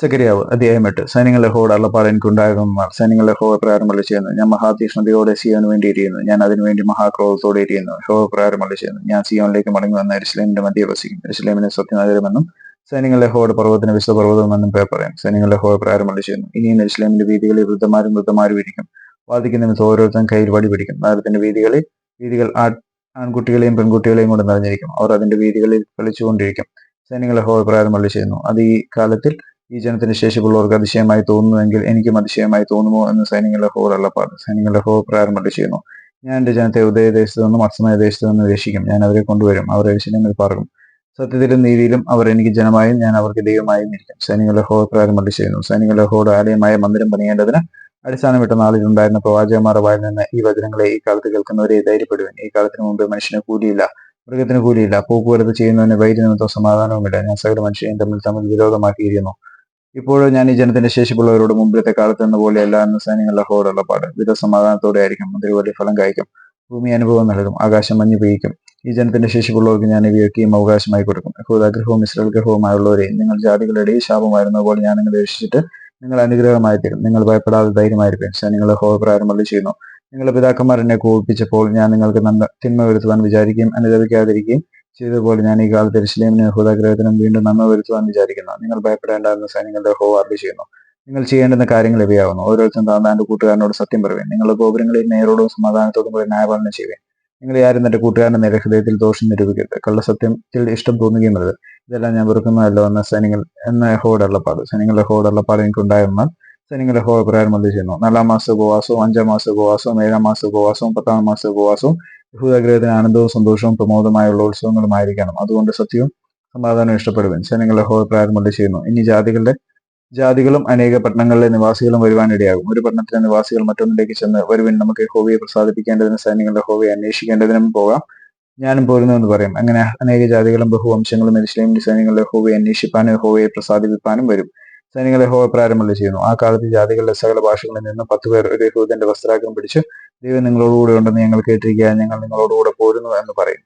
സക്കരിയാവ് അധ്യായം എട്ട് സൈന്യങ്ങളുടെ ഹോട് അള്ളപ്പാട് എനിക്കുണ്ടാകുന്ന സൈന്യങ്ങളുടെ ഹോ പ്രകാരം അള്ളി ചെയ്യുന്നു. ഞാൻ മഹാതീഷ്ണതയോടെ സിയോന് വേണ്ടി ഞാൻ അതിനുവേണ്ടി മഹാക്രോധത്തോടെ ഇരിക്കുന്നു. ഹോ പ്രകാരം ചെയ്യുന്നു. ഞാൻ സിയോനിലേക്ക് മടങ്ങി വന്ന ഇസ്ലാമിന്റെ മധ്യ വസിക്കും ഇസ്ലാമിനെ സത്യനഗരമെന്നും സൈന്യങ്ങളുടെ ഹോട് പർവതത്തിന് വിശുദ്ധ പർവതമെന്നും പേർ പറയും സൈന്യങ്ങളുടെ ഹോ പ്രകാരം ചെയ്യുന്നു. ഇനിയും ഇസ്ലാമിന്റെ വീതികളിൽ വൃദ്ധമാരും വൃദ്ധമാരും ഇരിക്കും. വാദിക്കുന്ന നിമിത്തം ഓരോരുത്തരും കയ്യിൽ വടി പിടിക്കും. നഗരത്തിന്റെ വീതികളിൽ വീതികൾ ആൺകുട്ടികളെയും പെൺകുട്ടികളെയും കൊണ്ട് നിറഞ്ഞിരിക്കും. അവർ അതിന്റെ വീതികളിൽ കളിച്ചുകൊണ്ടിരിക്കും. സൈന്യങ്ങളെ ഹോ പ്രകാരം ചെയ്യുന്നു. അത് ഈ കാലത്തിൽ ഈ ജനത്തിന് ശേഷിപ്പുള്ളവർക്ക് അതിശയമായി തോന്നുന്നുവെങ്കിൽ എനിക്കും അതിശയമായി തോന്നുമോ എന്ന് സൈനികളുടെ ഹോ അള്ളപ്പാട് സൈനികളുടെ ഹോ പ്രകാരം അള്ളി ചെയ്യുന്നു. ഞാൻ എന്റെ ജനത്തെ ഉദയദേശത്തു നിന്നും അസ്തമയ ദേശത്തു നിന്നും രക്ഷിക്കും. ഞാൻ അവരെ കൊണ്ടുവരും. അവർ എരിശിലങ്ങളിൽ പാർക്കും. സത്യത്തിലും നീതിയിലും അവർ എനിക്ക് ജനമായും ഞാൻ അവർക്ക് ദൈവമായും ഇരിക്കും. സൈനികളുടെ ഹോ അള്ളി ചെയ്യുന്നു. സൈനികളുടെ ഹോട് ആലയമായ മന്ദിരം പണിയേണ്ടതിന് അടിസ്ഥാനമിട്ട നാളിൽ ഉണ്ടായിരുന്ന പ്രവാചകന്മാരുടെ വായിൽ നിന്ന് ഈ വചനങ്ങളെ ഈ കാലത്ത് കേൾക്കുന്നവരെ ധൈര്യപ്പെടുവൻ. ഈ കാലത്തിന് മുമ്പ് മനുഷ്യന് കൂലിയില്ല മൃഗത്തിന് കൂലിയില്ല. പോക്കുവരത്ത് ചെയ്യുന്നതിന് വൈദ്യ സമാധാനവുമില്ല. ഞാൻ സകല മനുഷ്യരെയും തമ്മിൽ തമ്മിൽ വിരോധമാക്കിയിരിക്കുന്നു. ഇപ്പോഴും ഞാൻ ഈ ജനത്തിന്റെ ശേഷിപ്പുള്ളവരോട് മുമ്പിലത്തെ കാലത്ത് എന്ന പോലെ എല്ലാ എന്ന സൈന്യങ്ങളുടെ ഹോടുള്ള പാട്. വിധ സമാധാനത്തോടെ ആയിരിക്കും. വലിയ ഫലം കായ്ക്കും. ഭൂമി അനുഭവം നൽകും. ആകാശം മഞ്ഞ് പെയ്യിക്കും. ഈ ജനത്തിന്റെ ശേഷിപ്പുള്ളവർക്ക് ഞാൻ ഇവയൊക്കെയും അവകാശമായി കൊടുക്കും. യഹൂദാഗ്രഹവും ഇസ്രായേൽ ഗ്രഹവുമായുള്ളവരെ നിങ്ങൾ ജാതികളുടെ ശാപമായിരുന്ന പോലെ ഞാൻ നിങ്ങളെ രക്ഷിച്ചിട്ട് നിങ്ങൾ അനുഗ്രഹമായി തരും നിങ്ങൾ ഭയപ്പെടാതെ ധൈര്യമായിരിക്കും. സൈന്യങ്ങളുടെ ഹോ പ്രാരംഭം ചെയ്യുന്നു. നിങ്ങളുടെ പിതാക്കന്മാർ എന്നെ കോപിപ്പിച്ചപ്പോൾ ഞാൻ നിങ്ങൾക്ക് നന്മ തിന്മ വരുത്തുവാൻ വിചാരിക്കുകയും അനുദവിക്കാതിരിക്കുകയും ചെയ്തതുപോലെ ഞാൻ ഈ കാലത്ത് ഇസ്ലേമിനും ഹൃദയഗ്രഹത്തിനും വീണ്ടും നന്മ വരുത്തുവാൻ വിചാരിക്കുന്നു. നിങ്ങൾ ഭയപ്പെടേണ്ട എന്ന് സൈന്യങ്ങളുടെ ഹോ അർപ്പിച്ചിരുന്നു നിങ്ങൾ ചെയ്യേണ്ടുന്ന കാര്യങ്ങൾ ഇവയാവുന്നു. ഓരോരുത്തരും താന്താന്റെ കൂട്ടുകാരനോട് സത്യം പറയുവേൻ. നിങ്ങളുടെ ഗോപുരങ്ങളിൽ നേരോടും സമാധാനത്തോടും കൂടി ന്യായപാലനം ചെയ്യുവേൻ. നിങ്ങൾ ആരും തന്റെ കൂട്ടുകാരന്റെ നേരെ ഹൃദയത്തിൽ ദോഷം നിരൂപിക്കരുത്. കള്ളസത്യത്തിൽ ഇഷ്ടം തോന്നുകയും വരുത് ഇതെല്ലാം ഞാൻ വെറുക്കുന്നതല്ലോ എന്ന സൈനികൾ എന്ന ഹോഡ് അള്ളപ്പാട് സൈനികളുടെ ഹോഡ് അള്ളപ്പാട് ഉണ്ടായിരുന്ന സൈനികളുടെ ഹോ പ്രകാരം മതി ചെയ്യുന്നു? നാലാം മാസ ഉപവാസവും അഞ്ചാം മാസ ഉപവാസവും ഏഴാം മാസ ഉപവാസവും പത്താം മാസ ഉപവാസവും യഹൂദഗ്രഹത്തിന് ആനന്ദവും സന്തോഷവും പ്രമോദമായുള്ള ഉത്സവങ്ങളുമായിരിക്കണം. അതുകൊണ്ട് സത്യവും സമാധാനവും ഇഷ്ടപ്പെടുവൻ. സൈന്യങ്ങളുടെ ഹോ പ്രകാരം ചെയ്യുന്നു. ഇനി ജാതികളുടെ ജാതികളും അനേക പട്ടണങ്ങളിലെ നിവാസികളും വരുവാനിടയാകും. ഒരു പട്ടണത്തിലെ നിവാസികൾ മറ്റൊന്നിലേക്ക് ചെന്ന് വരുവിൻ. നമുക്ക് ഹോവിയെ പ്രസാദിപ്പിക്കേണ്ടതിന് സൈന്യങ്ങളുടെ ഹോവിയെ അന്വേഷിക്കേണ്ടതിനും പോകാം. ഞാനും പോരുന്നു എന്ന് പറയും. അങ്ങനെ അനേക ജാതികളും ബഹുവംശങ്ങളും ഇസ്ലാമിന്റെ സൈന്യങ്ങളുടെ ഹോവയെ അന്വേഷിപ്പാനും ഹോവയെ പ്രസാദിപ്പിക്കാനും വരും. സൈന്യങ്ങളെ ഹോ പ്രാരംഭം ചെയ്യുന്നു. ആ കാലത്ത് ജാതികളുടെ സകല ഭാഷകളിൽ നിന്ന് പത്ത് പേർ ഒരു യഹൂദന്റെ വസ്ത്രാഗ്രം പിടിച്ച് ദൈവം നിങ്ങളോടുകൂടെ ഉണ്ടെന്ന് ഞങ്ങൾ കേട്ടിരിക്കുക ഞങ്ങൾ നിങ്ങളോടുകൂടെ പോരുന്നു എന്ന് പറയും